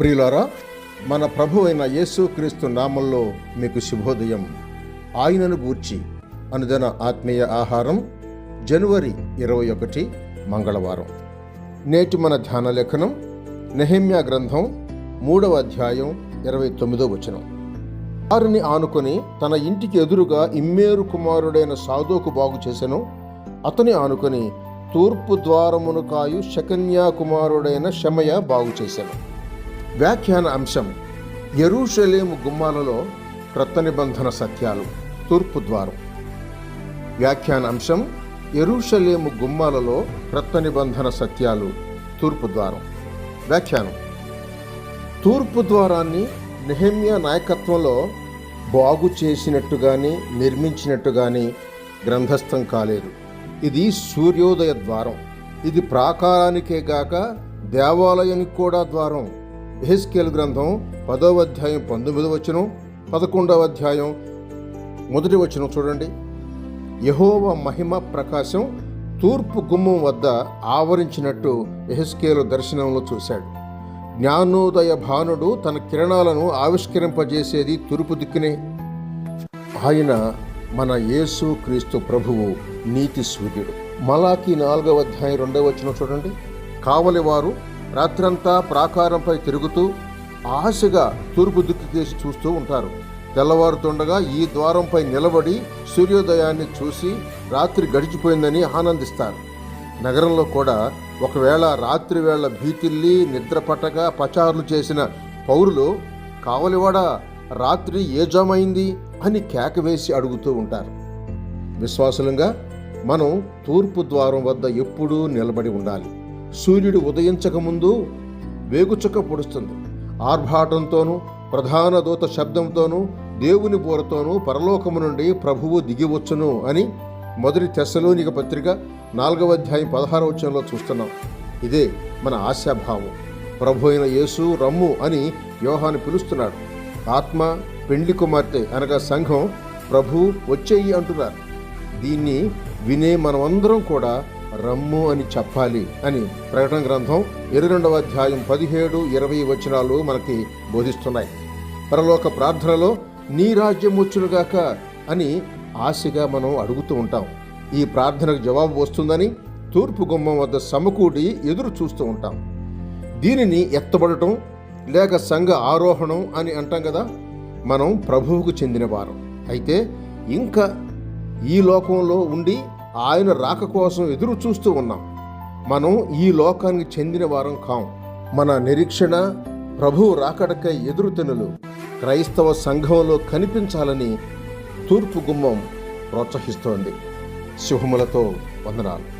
ప్రియులారా మన ప్రభు అయిన యేసుక్రీస్తు నామంలో మీకు శుభోదయం. ఆయనను గూర్చి అనుదన ఆత్మీయ ఆహారం జనవరి ఇరవై ఒకటి మంగళవారం. నేటి మన ధ్యాన లేఖనం నెహెమ్యా గ్రంథం మూడవ అధ్యాయం ఇరవై తొమ్మిదో వచనం. వారిని ఆనుకొని తన ఇంటికి ఎదురుగా ఇమ్మేరు కుమారుడైన సాధోకు బాగు చేసెను. అతని ఆనుకొని తూర్పు ద్వారమును కాయు శకన్యా కుమారుడైన శమయ బాగు చేశాను వ్యాఖ్యాన అంశం ఎరుషలేము గుమ్మాలలో క్రొత్త నిబంధన సత్యాలు తూర్పు ద్వారం. వ్యాఖ్యాన అంశం ఎరుషలేము గుమ్మాలలో క్రొత్త నిబంధన సత్యాలు తూర్పు ద్వారం. వ్యాఖ్యానం తూర్పు ద్వారాన్ని నిహమ్య నాయకత్వంలో బాగు చేసినట్టుగాని నిర్మించినట్టుగాని గ్రంథస్థం కాలేదు. ఇది సూర్యోదయ ద్వారం. ఇది ప్రాకారానికే గాక దేవాలయానికి కూడా ద్వారం. ఎహెస్కేల్ గ్రంథం పదవ అధ్యాయం పంతొమ్మిదవ వచనం పదకొండవ అధ్యాయం మొదటి వచనం చూడండి. యహోవ మహిమ ప్రకాశం తూర్పు గుమ్మం వద్ద ఆవరించినట్టు ఎహెస్కేలు దర్శనంలో చూశాడు. జ్ఞానోదయ భానుడు తన కిరణాలను ఆవిష్కరింపజేసేది తూర్పు దిక్కునే. ఆయన మన యేసు క్రీస్తు ప్రభువు నీతి సూర్యుడు మలాకి నాలుగవ అధ్యాయం రెండవ వచ్చిన చూడండి. కావలివారు రాత్రంతా ప్రాకారంపై తిరుగుతూ ఆశగా తూర్పు దిక్కు చూస్తూ ఉంటారు. తెల్లవారుతుండగా ఈ ద్వారంపై నిలబడి సూర్యోదయాన్ని చూసి రాత్రి గడిచిపోయిందని ఆనందిస్తారు. నగరంలో కూడా ఒకవేళ రాత్రి వేళ భీతిల్లి నిద్రపట్టగా పచారులు చేసిన పౌరులు కావలివాడ రాత్రి ఏ జామైంది? అని కేక వేసి అడుగుతూ ఉంటారు. విశ్వాసులంగా మనం తూర్పు ద్వారం వద్ద ఎప్పుడూ నిలబడి ఉండాలి. సూర్యుడు ఉదయించకముందు వేగుచుక్క పొడుస్తుంది. ఆర్భాటంతోనూ ప్రధాన దూత శబ్దంతోనూ దేవుని బోరతోనూ పరలోకము నుండి ప్రభువు దిగివచ్చును అని మొదటి తెస్సలోనిక పత్రిక నాలుగవ అధ్యాయం పదహారవ వచనంలో చూస్తున్నాం. ఇదే మన ఆశాభావం. ప్రభు అయిన యేసు రమ్ము అని యోహాను పిలుస్తున్నాడు. ఆత్మ పెండ్లి కుమార్తె అనగా సంఘం ప్రభు వచ్చేయి అంటున్నారు. దీన్ని వినే మనమందరం కూడా రమ్ము అని చెప్పాలి అని ప్రకటన గ్రంథం ఇరవై రెండవ అధ్యాయం పదిహేడు ఇరవై వచనాలు మనకి బోధిస్తున్నాయి. పరలోక ప్రార్థనలో నీ రాజ్యం వచ్చునుగాక అని ఆశగా మనం అడుగుతూ ఉంటాం. ఈ ప్రార్థనకు జవాబు వస్తుందని తూర్పు గుమ్మం వద్ద సమకూడి ఎదురు చూస్తూ ఉంటాం. దీనిని ఎత్తబడటం లేక సంఘ ఆరోహణం అని అంటాం కదా మనం ప్రభువుకు చెందినవారం అయితే ఇంకా ఈ లోకంలో ఉండి ఆయన రాక కోసం ఎదురు చూస్తూ ఉన్నాం. మనం ఈ లోకానికి చెందిన వారం కాం. మన నిరీక్షణ ప్రభువు రాకడకై ఎదురుతెనులు క్రైస్తవ సంఘంలో కనిపించాలని తూర్పు గుమ్మం ప్రోత్సహిస్తోంది. శుభములతో వందనాలు.